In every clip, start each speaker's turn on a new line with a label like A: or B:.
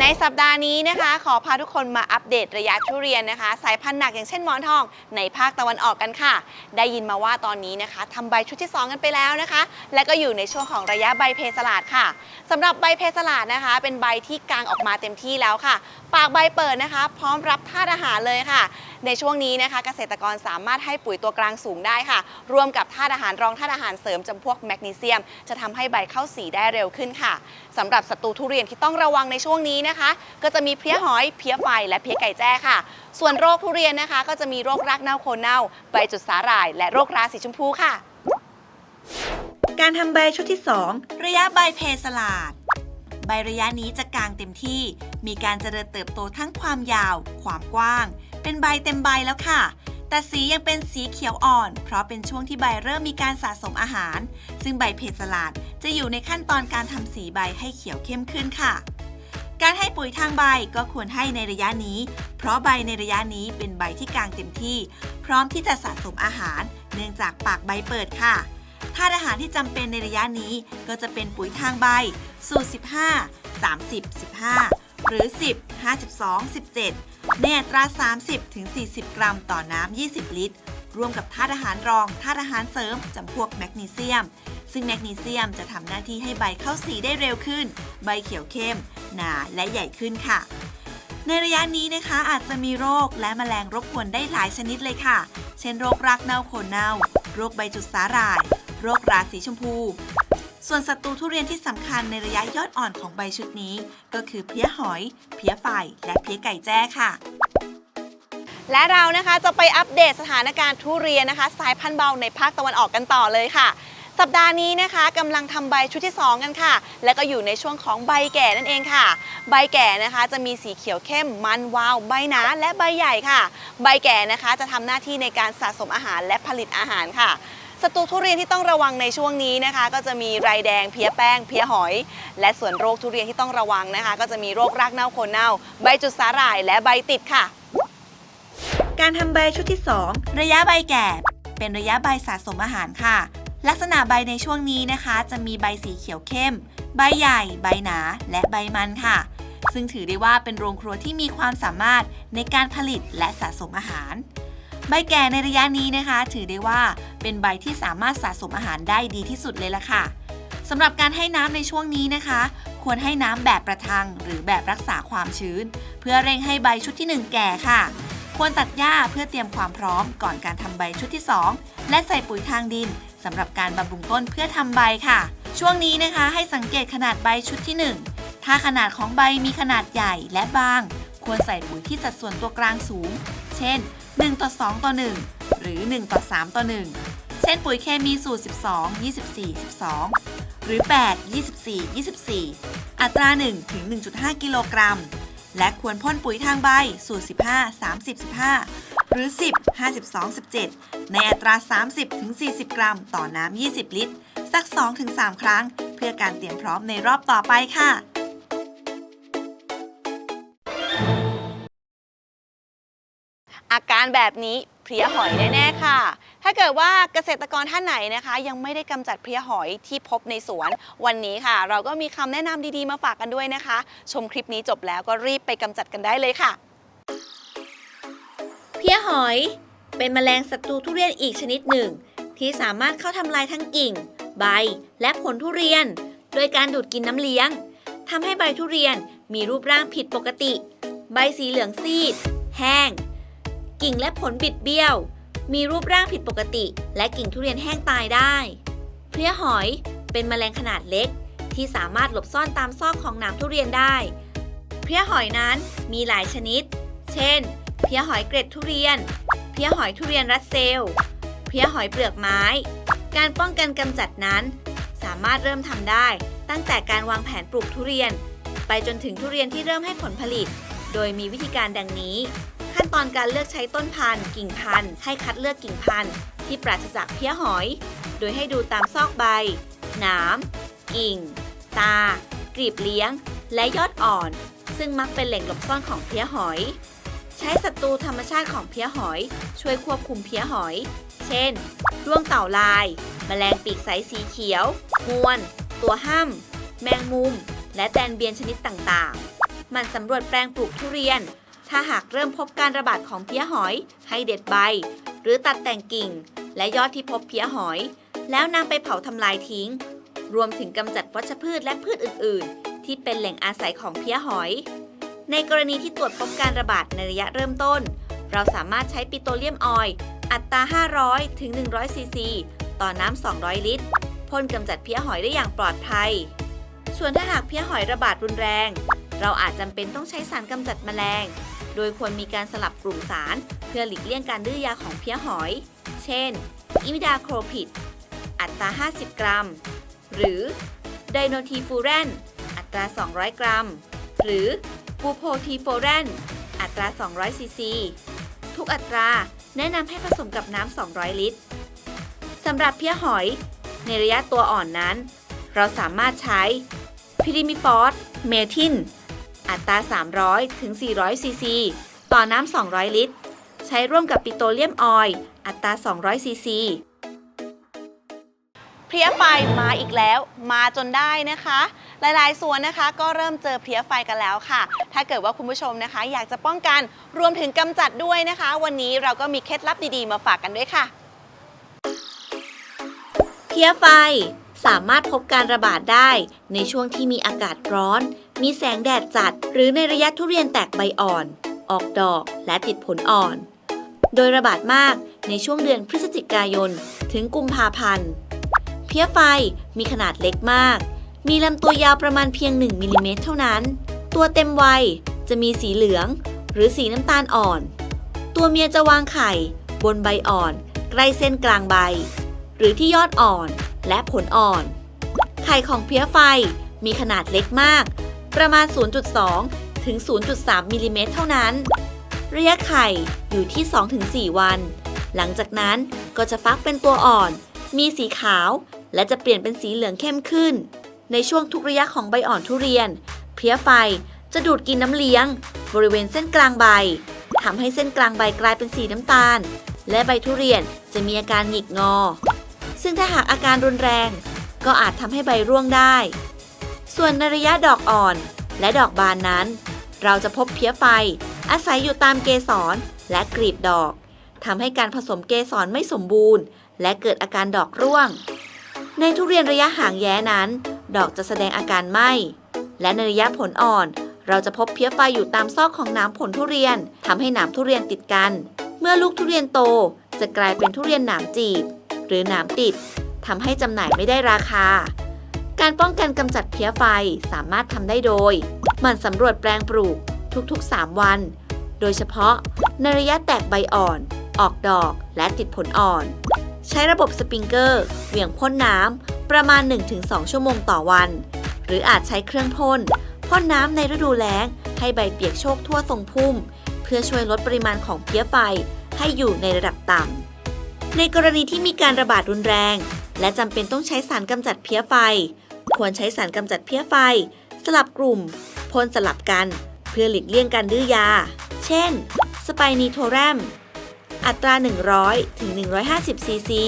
A: ในสัปดาห์นี้นะคะ ขอพาทุกคนมาอัปเดตระยะทุเรียนนะคะ สายพันธุ์หนักอย่างเช่นหมอนทอง ในภาคตะวันออกกันค่ะ ได้ยินมาว่าตอนนี้นะคะทำใบชุดที่ 2 กันไปแล้วนะคะ และก็อยู่ในช่วงของระยะใบเพสลาดค่ะสำหรับใบเพสลาดนะคะ เป็นใบที่กางออกมาเต็มที่แล้วค่ะ ปากใบเปิดนะคะ พร้อมรับธาตุอาหารเลยค่ะ ในช่วงนี้นะคะ เกษตรกรสามารถให้ปุ๋ยตัวกลางสูงได้ค่ะ รวมกับธาตุอาหารรองธาตุอาหารเสริมจำพวกแมกนีเซียม จะทำให้ใบเข้าสีได้เร็วขึ้นค่ะสำหรับศัตรูทุเรียนที่ต้องระวังในช่วงนี้นะคะ ก็จะมีเพี้ยหอย เพี้ยไฟ และเพี้ยไก่แจ้ค่ะ ส่วนโรคทุเรียนนะคะ ก็จะมีโรครากเน่าโคนเน่า ใบจุดสาหร่าย และโรคราสีชมพูค่ะ
B: การทำใบชุดที่ 2 ระยะใบเพสลาด ใบระยะนี้จะกลางเต็มที่ มีการเจริญเติบโตทั้งความยาว ความกว้าง เป็นใบเต็มใบแล้วค่ะ แต่สียังเป็นสีเขียวอ่อน เพราะเป็นช่วงที่ใบเริ่มมีการสะสมอาหาร ซึ่งใบเพสลาดจะอยู่ในขั้นตอนการทำสีใบให้เขียวเข้มขึ้นค่ะ การให้ปุ๋ยทางใบก็ควรให้ในระยะนี้ เพราะใบในระยะนี้เป็นใบที่กลางเต็มที่ พร้อมที่จะสะสมอาหาร เนื่องจากปากใบเปิดค่ะธาตุอาหารที่จำเป็นในระยะนี้ก็จะเป็นปุ๋ยทางใบ สูตร 15 30 15 หรือ 10 52 17 ในอัตรา 30ถึง40 กรัมต่อน้ำ 20 ลิตร รวมกับธาตุอาหารรอง ธาตุอาหารเสริม จำพวกแมกนีเซียม ซึ่งแมกนีเซียมจะทำหน้าที่ให้ใบเข้าสีได้เร็วขึ้น ใบเขียวเข้ม หนา และใหญ่ขึ้นค่ะ ในระยะนี้นะคะอาจจะมีโรคและแมลงรบกวนได้หลายชนิดเลยค่ะ เช่นโรครากเน่าโคนเน่า โรคใบจุดสาหร่าย โรคราสีชมพู ส่วนศัตรูทุเรียนที่สำคัญในระยะยอดอ่อนของใบชุดนี้ ก็คือเพี้ยหอย เพี้ยไฟ และเพี้ยไก่แจ้ค่ะ
A: และเรานะคะจะไปอัปเดตสถานการณ์ทุเรียนนะคะ สายพันธุ์เบาในภาคตะวันออกกันต่อเลยค่ะ สัปดาห์นี้นะคะกำลังทำใบชุดที่ 2 กันค่ะ และก็อยู่ในช่วงของใบแก่นั่นเองค่ะ ใบแก่นะคะจะมีสีเขียวเข้มมันวาว ใบหนาและใบใหญ่ค่ะ ใบแก่นะคะจะทำหน้าที่ในการสะสมอาหารและผลิตอาหารค่ะ ศัตรูทุเรียนที่ต้องระวังในช่วงนี้นะคะ ก็จะมีไรแดงเพี้ยแป้งเพี้ยหอย และส่วนโรคทุเรียนที่ต้องระวังนะคะ ก็จะมีโรครากเน่าโคนเน่า ใบจุดสาหร่ายและใบติดค่ะ
B: การทำใบชุดที่ 2 ระยะใบแก่ เป็นระยะใบสะสมอาหารค่ะ ลักษณะใบในช่วงนี้นะคะ จะมีใบสีเขียวเข้ม ใบใหญ่ ใบหนา และใบมันค่ะ ซึ่งถือได้ว่าเป็นโรงครัวที่มีความสามารถในการผลิตและสะสมอาหาร ใบแก่ในระยะนี้นะคะ ถือได้ว่าเป็นใบที่สามารถสะสมอาหารได้ดีที่สุดเลยล่ะค่ะสำหรับการให้น้ำในช่วงนี้นะคะ ควรให้น้ำแบบประทัง หรือแบบรักษาความชื้น เพื่อเร่งให้ใบชุดที่หนึ่งแก่ค่ะ ควรตัดหญ้าเพื่อเตรียมความพร้อมก่อนการทำใบชุดที่ 2 และใส่ปุ๋ยทางดินสำหรับการบำรุงต้นเพื่อทำใบค่ะ ช่วงนี้นะคะ ให้สังเกตขนาดใบชุดที่ 1 ถ้าขนาดของใบมีขนาดใหญ่และบาง ควรใส่ปุ๋ยที่สัดส่วนตัวกลางสูง เช่น 1 ต่อ 2 ต่อ 1 หรือ 1 ต่อ 3 ต่อ 1 เช่นปุ๋ยเคมีสูตร 12 24 12 หรือ 8 24 24 อัตรา 1 ถึง 1.5 กิโลกรัม และควรพ่นปุ๋ยทางใบสูตร 15 30 15 หรือ 10 52 17 ในอัตรา 30 ถึง 40 กรัม ต่อน้ำ 20 ลิตร สัก2ถึง3ครั้ง เพื่อการเตรียมพร้อมในรอบต่อไปค่ะ
A: อาการแบบนี้เพลียหอยแน่ๆค่ะ ถ้าเกิดว่าเกษตรกรท่านไหนนะคะ ยังไม่ได้กำจัดเพลียหอยที่พบในสวน วันนี้ค่ะ เราก็มีคำแนะนำดีๆมาฝากกันด้วยนะคะ ชมคลิปนี้จบแล้วก็รีบไปกำจัดกันได้เลยค่ะ
B: เพี้ยหอย เป็นแมลงศัตรูทุเรียนอีกชนิดหนึ่ง ที่สามารถเข้าทำลายทั้งกิ่ง ใบและผลทุเรียน โดยการดูดกินน้ำเลี้ยงทำให้ใบทุเรียนมีรูปร่างผิดปกติ ใบสีเหลืองซีด แห้ง กิ่งและผลบิดเบี้ยว มีรูปร่างผิดปกติ และกิ่งทุเรียนแห้งตายได้ เพลี้ยหอยเป็นแมลงขนาดเล็ก ที่สามารถหลบซ่อนตามซอกของหนามทุเรียนได้ เพลี้ยหอยนั้นมีหลายชนิด เช่น เพลี้ยหอยเกร็ดทุเรียน เพลี้ยหอยทุเรียนรัสเซล เพลี้ยหอยเปลือกไม้ การป้องกันกำจัดนั้น สามารถเริ่มทำได้ ตั้งแต่การวางแผนปลูกทุเรียน ไปจนถึงทุเรียนที่เริ่มให้ผลผลิต โดยมีวิธีการดังนี้ ขั้นตอนการเลือกใช้ต้นพันธุ์ กิ่งพันธุ์ให้คัดเลือกกิ่งพันธุ์ที่ปราศจากเพี้ยหอย โดยให้ดูตามซอกใบ หนาม กิ่ง ตา กลีบเลี้ยง และยอดอ่อน ซึ่งมักเป็นแหล่งหลบซ่อนของเพี้ยหอย ใช้ศัตรูธรรมชาติของเพี้ยหอย ช่วยควบคุมเพี้ยหอย เช่นร่วงเต่าลาย แมลงปีกใสสีเขียวมวน ตัวห้ำแมงมุม และแตนเบียนชนิดต่างๆ มันสำรวจแปลงปลูกทุเรียน ถ้าหากเริ่มพบการระบาดของเพี้ยหอย ให้เด็ดใบ หรือตัดแต่งกิ่ง และยอดที่พบเพี้ยหอย แล้วนำไปเผาทำลายทิ้ง รวมถึงกำจัดวัชพืชและพืชอื่น ๆ ที่เป็นแหล่งอาศัยของเพี้ยหอย ในกรณีที่ตรวจพบการระบาดในระยะเริ่มต้น เราสามารถใช้ปิโตรเลียมออยล์อัตรา 500 ถึง 100 ซีซี ต่อน้ำ 200 ลิตรพ่นกำจัดเพี้ยหอยได้อย่างปลอดภัย ส่วนถ้าหากเพี้ยหอยระบาดรุนแรง เราอาจจำเป็นต้องใช้สารกำจัดแมลง โดยควรมีการสลับกลุ่มสาร เพื่อหลีกเลี่ยงการดื้อยาของเพี้ยหอย เช่น อิมิดาโครพิด อัตรา 50 กรัม หรือไดโนทีฟูแรน อัตรา 200 กรัม หรือบูโพทีโฟแรน อัตรา 200 ซีซี ทุกอัตราแนะนำให้ผสมกับน้ำ 200 ลิตรสำหรับเพี้ยหอย ในระยะตัวอ่อนนั้น เราสามารถใช้พิริมิฟอสเมทิน อัตรา 300 ถึง 400 ซีซี ต่อน้ำ 200 ลิตร ใช้ร่วมกับปิโตรเลียมออยล์อัตรา 200 ซีซี
A: เพลี้ยไฟมาอีกแล้ว มาจนได้นะคะ หลายๆส่วนนะคะ ก็เริ่มเจอเพลี้ยไฟกันแล้วค่ะ ถ้าเกิดว่าคุณผู้ชมนะคะ อยากจะป้องกันรวมถึงกำจัดด้วยนะคะ วันนี้เราก็มีเคล็ดลับดีๆ มาฝากกันด้วยค่ะ
B: เพี้ยไฟสามารถพบการระบาดได้ในช่วงที่มีอากาศร้อน มีแสงแดดจัด หรือในระยะทุเรียนแตกใบอ่อน ออกดอกและติดผลอ่อน โดยระบาดมากในช่วงเดือนพฤศจิกายน ถึงกุมภาพันธ์ เพี้ยไฟมีขนาดเล็กมาก มีลำตัวยาวประมาณเพียง 1มิลลิเมตรเท่านั้น ตัวเต็มวัยจะมีสีเหลือง หรือสีน้ำตาลอ่อน ตัวเมียจะวางไข่ บนใบอ่อน ใกล้เส้นกลางใบ หรือที่ยอดอ่อนและผลอ่อน ไข่ของเพี้ยไฟมีขนาดเล็กมาก ประมาณ 0.2 ถึง 0.3มิลลิเมตรเท่านั้น ระยะไข่อยู่ที่ 2-4 วัน หลังจากนั้นก็จะฟักเป็นตัวอ่อน มีสีขาว และจะเปลี่ยนเป็นสีเหลืองเข้มขึ้น ในช่วงทุกระยะของใบอ่อนทุเรียน เพลี้ยไฟจะดูดกินน้ำเลี้ยง บริเวณเส้นกลางใบทำให้เส้นกลางใบกลายเป็นสีน้ำตาล และใบทุเรียนจะมีอาการหงิกงอ ซึ่งถ้าหากอาการรุนแรง ก็อาจทำให้ใบร่วงได้ ส่วนในระยะดอกอ่อนและดอกบานนั้น เราจะพบเพี้ยไฟ อาศัยอยู่ตามเกสรและกลีบดอกทำให้การผสมเกสรไม่สมบูรณ์ และเกิดอาการดอกร่วง ในทุเรียนระยะห่างแย้นั้น ดอกจะแสดงอาการไหม้และในระยะผลอ่อนเราจะพบเพี้ยไฟอยู่ตามซอกของหนามผลทุเรียนทำให้หนามทุเรียนติดกัน เมื่อลูกทุเรียนโตจะกลายเป็นทุเรียนหนามจีบ หรือหนามติดทำให้จำหน่ายไม่ได้ราคา การป้องกันกำจัดเพี้ยไฟสามารถทำได้โดยหมั่นสำรวจแปลงปลูกทุกๆ 3 วัน โดยเฉพาะในระยะแตกใบอ่อน ออกดอกและติดผลอ่อน ใช้ระบบสปริงเกอร์ เหวี่ยงพ่นน้ำประมาณ 1-2 ชั่วโมงต่อวัน หรืออาจใช้เครื่องพ่นพ่นน้ำในฤดูแล้ง ให้ใบเปียกโชกทั่วทรงพุ่ม เพื่อช่วยลดปริมาณของเพี้ยไฟให้อยู่ในระดับต่ำในกรณีที่มีการระบาดรุนแรง และจำเป็นต้องใช้สารกำจัดเพี้ยไฟ ควรใช้สารกำจัดเพี้ยไฟ สลับกลุ่มพ่นสลับกัน เพื่อหลีกเลี่ยงการดื้อยา เช่น สไปนีโทแรม อัตรา 100 ถึง 150 ซีซี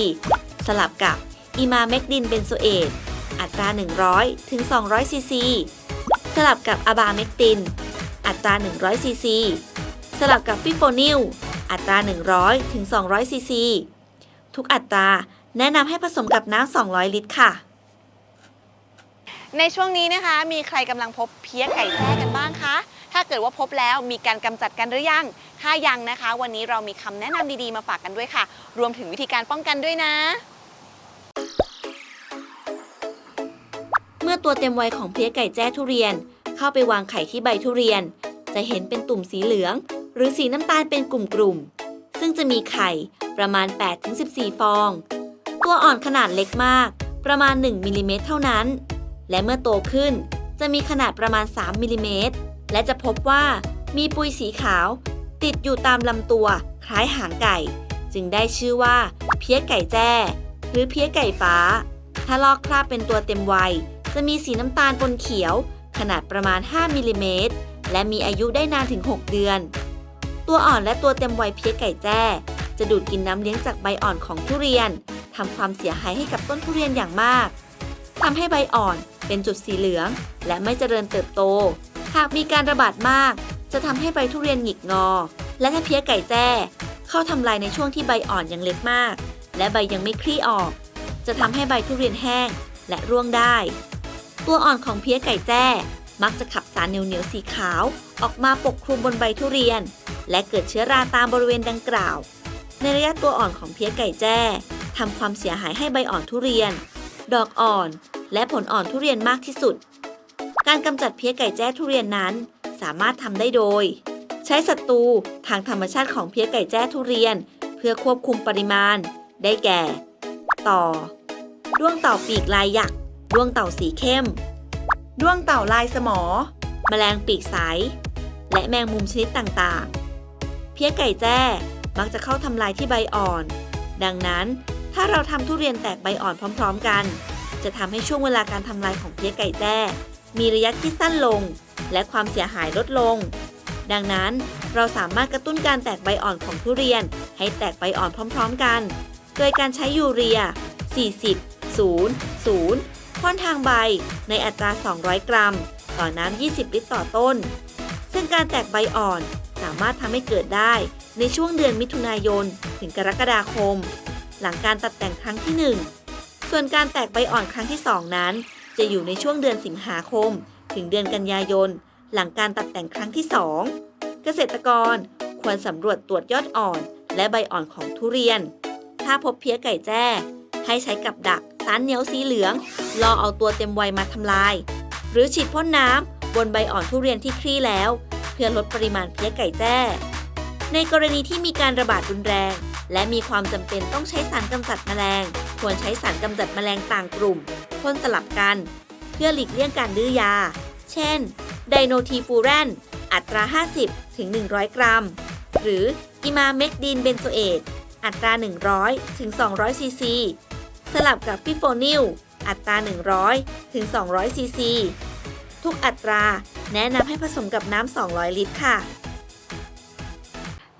B: สลับกับอิมาเมกดินเบนโซเอต อัตรา 100 ถึง 200 ซีซี สลับกับอะบาเมกติน อัตรา 100 ซีซี สลับกับฟิโฟนิล อัตรา 100 ถึง 200 ซีซี ทุกอัตราแนะนำให้ผสมกับน้ำ 200 ลิตรค่ะ
A: ในช่วงนี้นะคะ มีใครกำลังพบเพี้ยไก่แจ้กันบ้างคะ ถ้าเกิดว่าพบแล้วมีการกำจัดกันหรือยัง ถ้ายังนะคะ วันนี้เรามีคำแนะนำดีๆมาฝากกันด้วยค่ะ รวมถึงวิธีการป้องกันด้วยนะ
B: เมื่อตัวเต็มวัยของเพี้ยไก่แจ้ทุเรียน เข้าไปวางไข่ที่ใบทุเรียน จะเห็นเป็นตุ่มสีเหลือง หรือสีน้ำตาลเป็นกลุ่มๆ ซึ่งจะมีไข่ประมาณ 8-14 ฟอง ตัวอ่อนขนาดเล็กมาก ประมาณ 1มิลลิเมตรเท่านั้น และเมื่อโตขึ้นจะมีขนาดประมาณ 3มิลลิเมตรและจะพบว่ามีปุยสีขาว ติดอยู่ตามลำตัวคล้ายหางไก่ จึงได้ชื่อว่า เพี้ยไก่แจ้ หรือเพี้ยไก่ฟ้า ถ้าลอกคราบเป็นตัวเต็มวัย จะมีสีน้ำตาลปนเขียว ขนาดประมาณ 5มิลลิเมตรและมีอายุได้นานถึง 6 เดือน ตัวอ่อนและตัวเต็มวัยเพี้ยไก่แจ้ จะดูดกินน้ำเลี้ยงจากใบอ่อนของทุเรียนทำความเสียหายให้กับต้นทุเรียนอย่างมากทำให้ใบอ่อน เป็นจุดสีเหลือง และไม่เจริญเติบโต หากมีการระบาดมาก จะทำให้ใบทุเรียนหงิกงอ และถ้าเพี้ยไก่แจ้ เข้าทำลายในช่วงที่ใบอ่อนยังเล็กมาก และใบยังไม่คลี่ออก จะทำให้ใบทุเรียนแห้งและร่วงได้ ตัวอ่อนของเพี้ยไก่แจ้ มักจะขับสารเหนียวๆสีขาว ออกมาปกคลุมบนใบทุเรียน และเกิดเชื้อราตามบริเวณดังกล่าว ในระยะตัวอ่อนของเพี้ยไก่แจ้ทำความเสียหายให้ใบอ่อนทุเรียน ดอกอ่อน และผลอ่อนทุเรียนมากที่สุด การกำจัดเพี้ยไก่แจ้ทุเรียนนั้น สามารถทำได้โดย ใช้ศัตรูทางธรรมชาติของเพี้ยไก่แจ้ทุเรียน เพื่อควบคุมปริมาณ ได้แก่ ต่อด้วงเต่าปีกลายหยักด้วงเต่าสีเข้ม
A: ด้วงเต่าลายสมอ
B: แมลงปีกใสและแมงมุมชนิดต่างๆ เพี้ยไก่แจ้มักจะเข้าทำลายที่ใบอ่อน ดังนั้นถ้าเราทำทุเรียนแตกใบอ่อนพร้อม ๆ กัน จะทำให้ช่วงเวลาการทำลายของเพี้ยไก่แจ้มีระยะที่สั้นลง และความเสียหายลดลง ดังนั้นเราสามารถกระตุ้นการแตกใบอ่อนของทุเรียน ให้แตกใบอ่อนพร้อมๆกัน โดยการใช้ยูเรีย 40 0 0พ่นทางใบในอัตรา 200 กรัม ต่อน้ำ 20 ลิตรต่อต้น ซึ่งการแตกใบอ่อนสามารถทำให้เกิดได้ในช่วงเดือนมิถุนายน ถึงกรกฎาคม หลังการตัดแต่งครั้งที่ 1 ส่วนการแตกใบอ่อนครั้งที่ 2 นั้น จะอยู่ในช่วงเดือนสิงหาคม ถึงเดือนกันยายน หลังการตัดแต่งครั้งที่ 2 เกษตรกรควรสำรวจตรวจยอดอ่อน และใบอ่อนของทุเรียน ถ้าพบเพี้ยไก่แจ้ ให้ใช้กับดักสารเหนียวสีเหลืองรอเอาตัวเต็มวัยมาทำลาย หรือฉีดพ่นน้ำบนใบอ่อนทุเรียนที่คลี่แล้ว เพื่อลดปริมาณเพี้ยไก่แจ้ ในกรณีที่มีการระบาดรุนแรง และมีความจำเป็นต้องใช้สารกำจัดแมลง ควรใช้สารกำจัดแมลงต่างกลุ่มพ่นสลับกัน เพื่อหลีกเลี่ยงการดื้อยา เช่น ไดโนทีฟูแรน อัตรา 50 ถึง 100 กรัม หรืออิมาเมกดีนเบนโซเอต อัตรา 100 ถึง 200 ซีซี สลับกับฟิโฟนิล อัตรา 100 ถึง 200 ซีซี ทุกอัตราแนะนำให้ผสมกับน้ำ 200 ลิตรค่ะ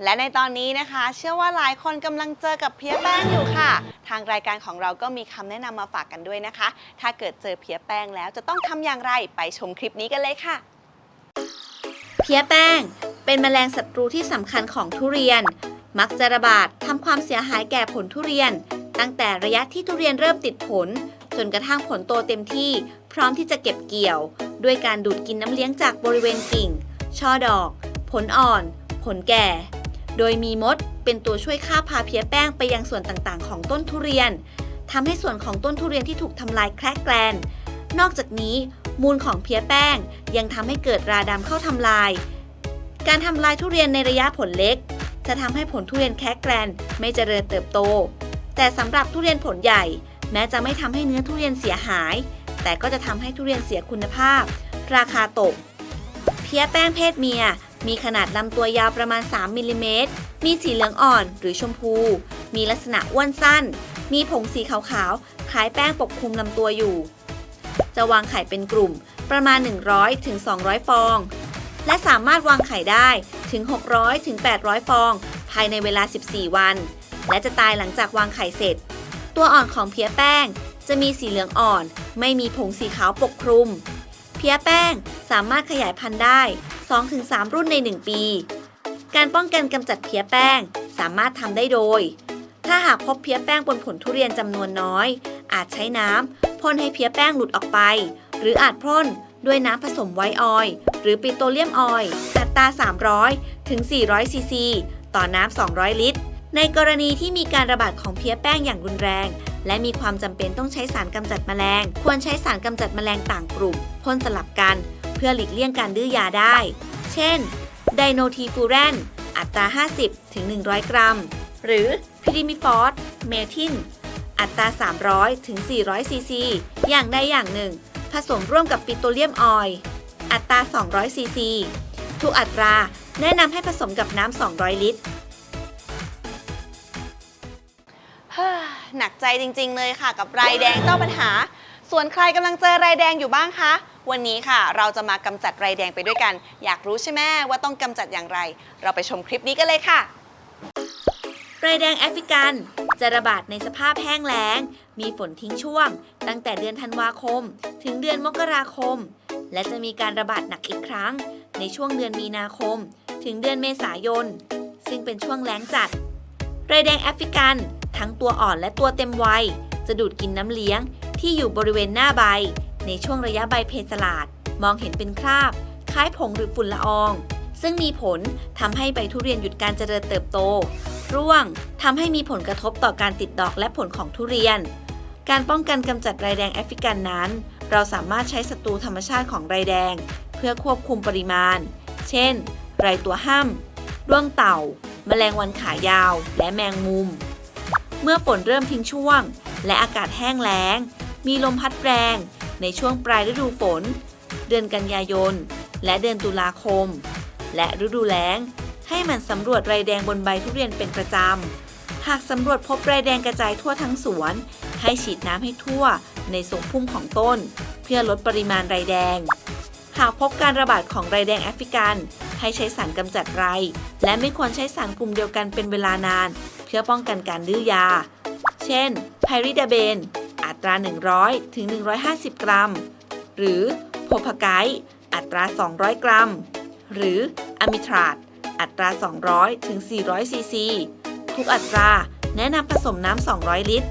A: และในตอนนี้นะคะ เชื่อว่าหลายคนกำลังเจอกับเพี้ยแป้งอยู่ค่ะ ทางรายการของเราก็มีคำแนะนำมาฝากกันด้วยนะคะ ถ้าเกิดเจอเพี้ยแป้งแล้วจะต้องทำอย่างไรไปชมคลิปนี้กันเลยค่ะ
B: เพี้ยแป้ง เป็นแมลงศัตรูที่สำคัญของทุเรียน มักจะระบาดทำความเสียหายแก่ผลทุเรียน ตั้งแต่ระยะที่ทุเรียนเริ่มติดผล จนกระทั่งผลโตเต็มที่ พร้อมที่จะเก็บเกี่ยว ด้วยการดูดกินน้ำเลี้ยงจากบริเวณกิ่ง ช่อดอก ผลอ่อน ผลแก่ โดยมีมดเป็นตัวช่วยฆ่าพาเพี้ยแป้งไปยังส่วนต่างๆ ของต้นทุเรียนทำให้ส่วนของต้นทุเรียนที่ถูกทำลายแคลกแกลน นอกจากนี้ มูลของเพี้ยแป้งยังทำให้เกิดราดำเข้าทำลาย การทำลายทุเรียนในระยะผลเล็ก จะทำให้ผลทุเรียนแคกแกรนไม่เจริญเติบโต แต่สำหรับทุเรียนผลใหญ่ แม้จะไม่ทำให้เนื้อทุเรียนเสียหาย แต่ก็จะทำให้ทุเรียนเสียคุณภาพ ราคาตก เพี้ยแป้งเพศเมีย มีขนาดลำตัวยาวประมาณ 3มิลลิเมตร มีสีเหลืองอ่อนหรือชมพู มีลักษณะอ้วนสั้น มีผงสีขาวๆ คล้ายแป้งปกคลุมลำตัวอยู่ จะวางไข่เป็นกลุ่มประมาณ 100ถึง200ฟอง และสามารถวางไข่ได้ถึง 600ถึง800ฟอง ภายในเวลา 14 วัน และจะตายหลังจากวางไข่เสร็จ ตัวอ่อนของเพี้ยแป้งจะมีสีเหลืองอ่อน ไม่มีผงสีขาวปกคลุม เพี้ยแป้งสามารถขยายพันธุ์ได้ 2-3 รุ่นใน 1 ปี การป้องกันกำจัดเพี้ยแป้งสามารถทำได้โดย ถ้าหากพบเพี้ยแป้งบนผลทุเรียนจำนวนน้อย อาจใช้น้ำพ่นให้เพี้ยแป้งหลุดออกไป หรืออาจพ่นด้วยน้ำผสมไวออยล์หรือปิโตรเลียมออยล์อัตรา 300 ถึง 400 ซีซี ต่อน้ำ 200 ลิตร ในกรณีที่มีการระบาดของเพี้ยแป้งอย่างรุนแรง และมีความจำเป็นต้องใช้สารกำจัดแมลง ควรใช้สารกำจัดแมลงต่างกลุ่มพ่นสลับกัน พื่อหลีกเลี่ยงการดื้อยาได้ เช่น ไดโนทีฟูแรน อัตรา 50 ถึง 100 กรัม หรือพิริมิฟอสเมทิน อัตรา 300 ถึง 400 ซีซี อย่างใดอย่างหนึ่ง ผสมร่วมกับปิโตรเลียมออยล์อัตรา 200 ซีซี ทุกอัตราแนะนำให้ผสมกับน้ำ 200 ลิตร
A: หนักใจจริง ๆ เลยค่ะกับรายแดงเจ้าปัญหา ส่วนใครกำลังเจอรายแดงอยู่บ้างคะ วันนี้ค่ะ เราจะมากำจัดรายแดงไปด้วยกัน อยากรู้ใช่ไหมว่าต้องกำจัดอย่างไร เราไปชมคลิปนี้กันเลยค่ะ
B: ไรแดงแอฟริกัน จะระบาดในสภาพแห้งแล้ง มีฝนทิ้งช่วง ตั้งแต่เดือนธันวาคม ถึงเดือนมกราคม และจะมีการระบาดหนักอีกครั้ง ในช่วงเดือนมีนาคม ถึงเดือนเมษายน ซึ่งเป็นช่วงแล้งจัดไรแดงแอฟริกัน ทั้งตัวอ่อนและตัวเต็มวัย จะดูดกินน้ำเลี้ยง ที่อยู่บริเวณหน้าใบ ในช่วงระยะใบเพสลาด มองเห็นเป็นคราบ คล้ายผงหรือฝุ่นละออง ซึ่งมีผลทำให้ใบทุเรียนหยุดการเจริญเติบโต ร่วงทำให้มีผลกระทบต่อการติดดอกและผลของทุเรียน การป้องกันกำจัดไรแดงแอฟริกันนั้น เราสามารถใช้ศัตรูธรรมชาติของไรแดง เพื่อควบคุมปริมาณ เช่น ไรตัวห้ำด้วงเต่า แมลงวันขายาว และแมงมุม เมื่อฝนเริ่มทิ้งช่วงและอากาศแห้งแล้ง มีลมพัดแรงในช่วงปลายฤดูฝน เดือนกันยายน และเดือนตุลาคม และฤดูแล้ง ให้มันสำรวจไรแดงบนใบทุเรียนเป็นประจำ หากสำรวจพบไรแดงกระจายทั่วทั้งสวน ให้ฉีดน้ำให้ทั่วในทรงพุ่มของต้น เพื่อลดปริมาณไรแดง หากพบการระบาดของไรแดงแอฟริกัน ให้ใช้สารกำจัดไร และไม่ควรใช้สารกลุ่มเดียวกันเป็นเวลานาน เพื่อป้องกันการดื้อยา เช่นไพริดาเบน ตรา 100 ถึง 150 กรัม หรือโพพาไกอัตรา 200 กรัม หรืออะมิทราตอัตรา 200 ถึง 400 ซีซี ทุกอัตราแนะนำผสมน้ำ 200 ลิตร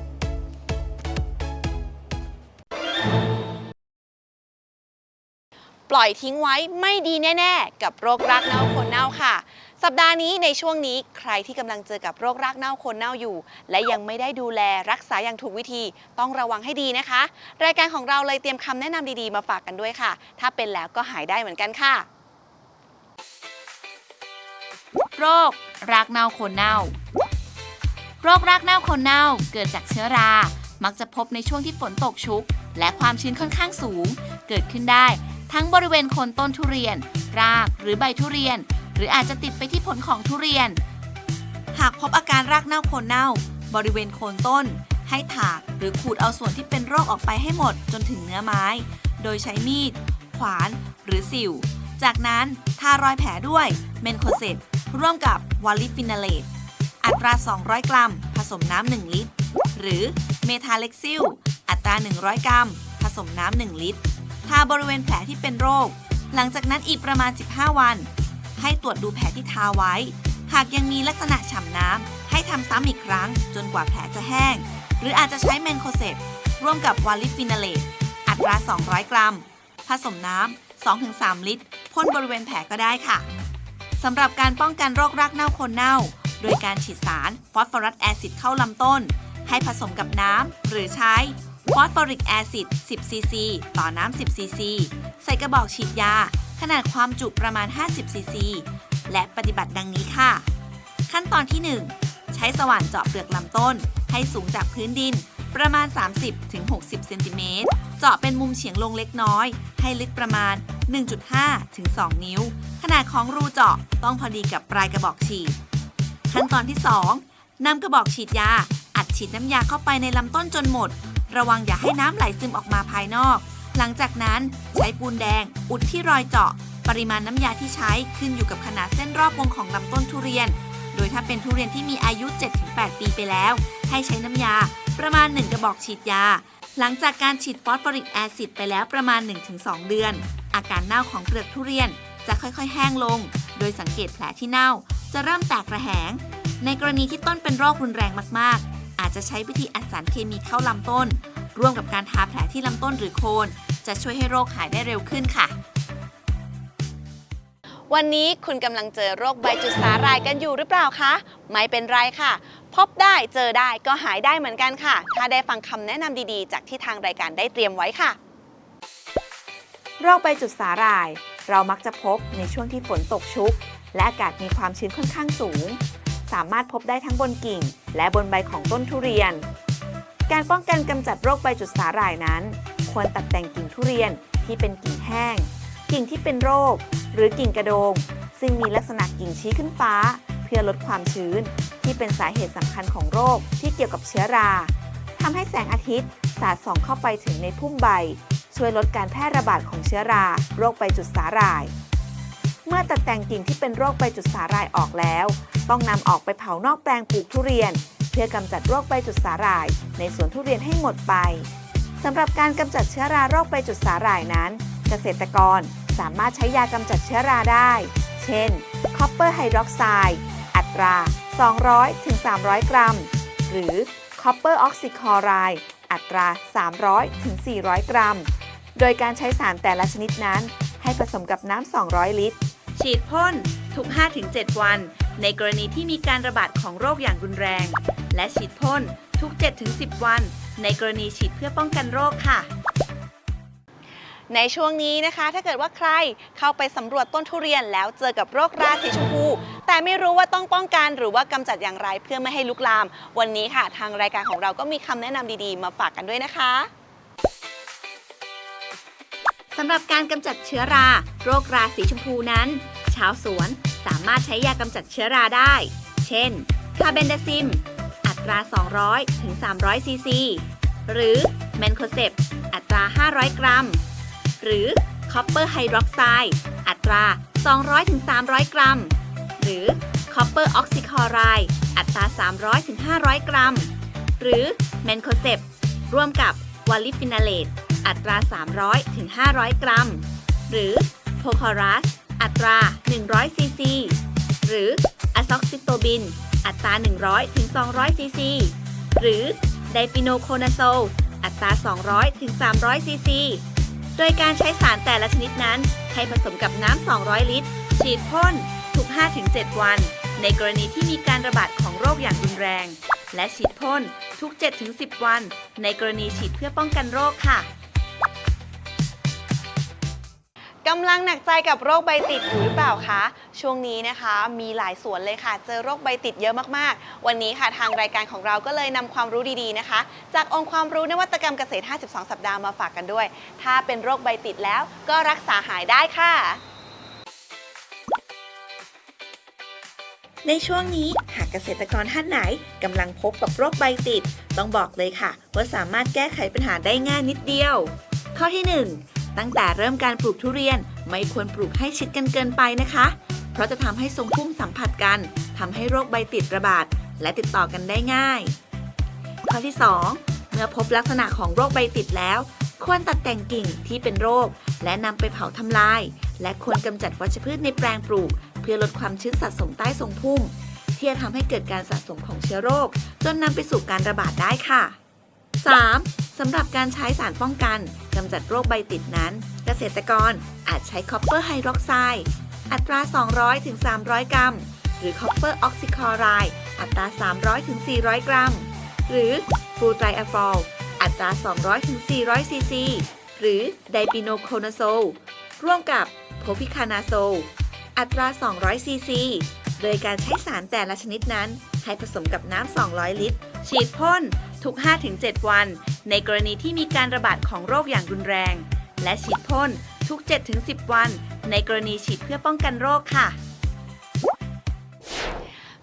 A: ปล่อยทิ้งไว้ไม่ดีแน่ ๆ กับโรครากเน่าโคนเน่าค่ะ สัปดาห์นี้ในช่วงนี้ใครที่กำลังเจอกับโรครากเน่าโคนเน่าอยู่ และยังไม่ได้ดูแลรักษาอย่างถูกวิธี ต้องระวังให้ดีนะคะ รายการของเราเลยเตรียมคำแนะนำดีๆ มาฝากกันด้วยค่ะ ถ้าเป็นแล้วก็หายได้เหมือนกันค่ะ
B: โรค รากเน่าโคนเน่า โรครากเน่าโคนเน่าเกิดจากเชื้อรา มักจะพบในช่วงที่ฝนตกชุก และความชื้นค่อนข้างสูง เกิดขึ้นได้ ทั้งบริเวณโคนต้นทุเรียน รากหรือใบทุเรียน รืออาจจะติดไปที่ผลของทุเรียน หากพบอาการรากเน่าโคนเน่า บริเวณโคนต้น ให้ถากหรือขูดเอาส่วนที่เป็นโรคออกไปให้หมดจนถึงเนื้อไม้ โดยใช้มีด ขวาน หรือสิว จากนั้นทารอยแผลด้วยเมนโคเซตร่วมกับวอลลิฟินาเลตอัตรา 200 กรัม ผสมน้ำ 1 ลิตร หรือเมทาเล็กซิล อัตรา 100 กรัม ผสมน้ำ 1 ลิตร ทาบริเวณแผลที่เป็นโรค หลังจากนั้นอีกประมาณ 15 วัน ให้ตรวจดูแผลที่ทาไว้ หากยังมีลักษณะฉ่ำน้ำให้ทำซ้ำอีกครั้ง จนกว่าแผลจะแห้ง หรืออาจจะใช้เมนโคเซตร่วมกับวอลลิฟินาเลตอัตรา 200 กรัม ผสมน้ำ 2-3 ลิตรพ่นบริเวณแผลก็ได้ค่ะสำหรับการป้องกันโรครากเน่าโคนเน่า โดยการฉีดสารฟอสฟอรัสแอซิดเข้าลำต้น ให้ผสมกับน้ำหรือใช้ฟอสฟอริกแอซิด 10 ซีซี ต่อน้ำ 10 ซีซี ใส่กระบอกฉีดยา ขนาดความจุประมาณ 50ซีซีและปฏิบัติดังนี้ค่ะ ขั้นตอนที่ 1 ใช้สว่านเจาะเปลือกลำต้น ให้สูงจากพื้นดินประมาณ 30-60เซนติเมตรเจาะเป็นมุมเฉียงลงเล็กน้อย ให้ลึกประมาณ 1.5 ถึง 2 นิ้ว ขนาดของรูเจาะต้องพอดีกับปลายกระบอกฉีด ขั้นตอนที่ 2นำกระบอกฉีดยา อัดฉีดน้ำยาเข้าไปในลำต้นจนหมด ระวังอย่าให้น้ำไหลซึมออกมาภายนอก หลังจากนั้นใช้ปูนแดงอุดที่รอยเจาะ ปริมาณน้ำยาที่ใช้ขึ้นอยู่กับขนาดเส้นรอบวงของลำต้นทุเรียน โดยถ้าเป็นทุเรียนที่มีอายุ 7-8 ปีไปแล้ว ให้ใช้น้ำยา ประมาณ 1 กระบอกฉีดยา หลังจากการฉีดฟอสฟอริกแอซิดไปแล้วประมาณ 1-2 เดือน อาการเน่าของเปลือกทุเรียนจะค่อยๆ แห้งลง โดยสังเกตแผลที่เน่า จะเริ่มแตกระแหง ในกรณีที่ต้นเป็นโรครุนแรงมากๆ อาจจะใช้วิธีอัดสารเคมีเข้าลำต้น ร่วมกับการทาแผลที่ลำต้นหรือโคน จะช่วยให้โรคหายได้เร็วขึ้นค่ะ
A: วันนี้คุณกำลังเจอโรคใบจุดสาหร่ายกันอยู่หรือเปล่าคะ ไม่เป็นไรค่ะ พบได้เจอได้ก็หายได้เหมือนกันค่ะ ถ้าได้ฟังคำแนะนำดีๆ จากที่ทางรายการได้เตรียมไว้ค่ะ โรคใบจุดสาหร่าย เรามักจะพบในช่วงที่ฝนตกชุก และอากาศมีความชื้นค่อนข้างสูง สามารถพบได้ทั้งบนกิ่ง และบนใบของต้นทุเรียน การป้องกันกำจัดโรคใบจุดสาหร่ายนั้น ควรตัดแต่งกิ่งทุเรียนที่เป็นกิ่งแห้ง กิ่งที่เป็นโรค หรือกิ่งกระโดง ซึ่งมีลักษณะกิ่งชี้ขึ้นฟ้า เพื่อลดความชื้น ที่เป็นสาเหตุสำคัญของโรคที่เกี่ยวกับเชื้อราทำให้แสงอาทิตย์สาดส่องเข้าไปถึงในพุ่มใบ ช่วยลดการแพร่ระบาดของเชื้อรา โรคใบจุดสาหร่าย เมื่อตัดแต่งกิ่งที่เป็นโรคใบจุดสาหร่ายออกแล้ว ต้องนำออกไปเผานอกแปลงปลูกทุเรียน เพื่อกำจัดโรคใบจุดสาหร่าย ในสวนทุเรียนให้หมดไปสำหรับการกำจัดเชื้อราโรคใบจุดสาหร่ายนั้น
B: เกษตรกรสามารถใช้ยากำจัดเชื้อราได้ เช่น คอปเปอร์ไฮดรอกไซด์อัตรา 200-300 กรัม หรือคอปเปอร์ออกซิคอไรด์อัตรา 300-400 กรัม โดยการใช้สารแต่ละชนิดนั้น ให้ผสมกับน้ำ 200 ลิตร ฉีดพ่นทุก 5-7 วัน ในกรณีที่มีการระบาดของโรคอย่างรุนแรง และฉีดพ่นทุก 7-10 วัน ในกรณีฉีดเพื่อป้องกันโรคค่ะ
A: ในช่วงนี้นะคะ ถ้าเกิดว่าใครเข้าไปสำรวจต้นทุเรียนแล้วเจอกับโรคราสีชมพู แต่ไม่รู้ว่าต้องป้องกันหรือว่ากำจัดอย่างไรเพื่อไม่ให้ลุกลาม วันนี้ค่ะ ทางรายการของเราก็มีคำแนะนำดีๆ มาฝากกันด้วยนะคะ
B: สำหรับการกำจัดเชื้อรา โรคราสีชมพูนั้น ชาวสวนสามารถใช้ยากำจัดเชื้อราได้ เช่น คาเบนดาซิมอั ตรา 200 ถึง 300 ซีซี หรือแมนโคเซปอัตรา 500 กรัม หรือคอปเปอร์ไฮดรอกไซด์อัตรา 200 ถึง 300 กรัม หรือคอปเปอร์ออกซิคอไรด์อัตรา 300 ถึง 500 กรัม หรือแมนโคเซปร่วมกับวอลลิฟินาเลตอัตรา 300 ถึง 500 กรัม หรือโพคอรัส อัตรา 100 ซีซี หรืออะซ็อกซิโตบิน อัตรา 100 ถึง 200 ซีซี หรือไดฟิโนโคนาโซล อัตรา 200 ถึง 300 ซีซี โดยการใช้สารแต่ละชนิดนั้น ให้ผสมกับน้ำ 200 ลิตร ฉีดพ่นทุก 5-7 วัน ในกรณีที่มีการระบาดของโรคอย่างรุนแรง และฉีดพ่นทุก 7-10 วัน ในกรณีฉีดเพื่อป้องกันโรคค่ะ
A: กำลังหนักใจกับโรคใบติดอยู่หรือเปล่าคะ ช่วงนี้นะคะมีหลายสวนเลยค่ะ เจอโรคใบติดเยอะมากๆ วันนี้ค่ะทางรายการของเราก็เลยนำความรู้ดีๆนะคะ จากองค์ความรู้นวัตกรรมเกษตร 52 สัปดาห์มาฝากกันด้วย ถ้าเป็นโรคใบติดแล้วก็รักษาหายได้ค่ะ
B: ในช่วงนี้หากเกษตรกรท่านไหนกำลังพบกับโรคใบติด ต้องบอกเลยค่ะ ว่าสามารถแก้ไขปัญหาได้ง่ายนิดเดียว ข้อที่ 1 ตั้งแต่เริ่มการปลูกทุเรียนไม่ควรปลูกให้ชิดกันเกินไปนะคะ เพราะจะทำให้ทรงพุ่มสัมผัสกันทำให้โรคใบติดระบาด และติดต่อกันได้ง่าย ข้อที่ 2 เมื่อพบลักษณะของโรคใบติดแล้ว ควรตัดแต่งกิ่งที่เป็นโรค และนำไปเผาทำลาย และควรกำจัดวัชพืชในแปลงปลูก เพื่อลดความชื้นสะสมใต้ทรงพุ่ม ที่จะทำให้เกิดการสะสมของเชื้อโรค จนนำไปสู่การระบาดได้ค่ะ 3. สำหรับการใช้สารป้องกัน กำจัดโรคใบติดนั้น เกษตรกรอาจใช้คอปเปอร์ไฮดรอกไซด์อัตรา 200-300 กรัม หรือคอปเปอร์ออกซิคอไรด์อัตรา 300-400 กรัม หรือฟูไตรอะฟอลอัตรา 200-400 ซีซี หรือไดปิโนโคนาโซลร่วมกับโพพิคานาโซลอัตรา 200 ซีซี โดยการใช้สารแต่ละชนิดนั้น ให้ผสมกับน้ำ 200 ลิตร ฉีดพ่นทุก 5-7 วัน ในกรณีที่มีการระบาดของโรคอย่างรุนแรง และฉีดพ่นทุก 7-10 วัน ในกรณีฉีดเพื่อป้องกันโรคค่ะ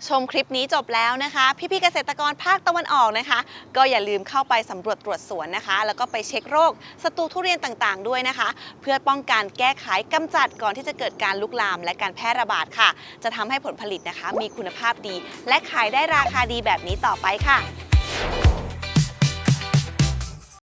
A: ชมคลิปนี้จบแล้วนะคะ พี่ๆเกษตรกรภาคตะวันออกนะคะ ก็อย่าลืมเข้าไปสำรวจตรวจสวนนะคะ แล้วก็ไปเช็คโรคศัตรูทุเรียนต่างๆ ด้วยนะคะ เพื่อป้องกันแก้ไขกำจัดก่อนที่จะเกิดการลุกลาม และการแพร่ระบาดค่ะ จะทำให้ผลผลิตนะคะ มีคุณภาพดี และขายได้ราคาดีแบบนี้ต่อไปค่ะ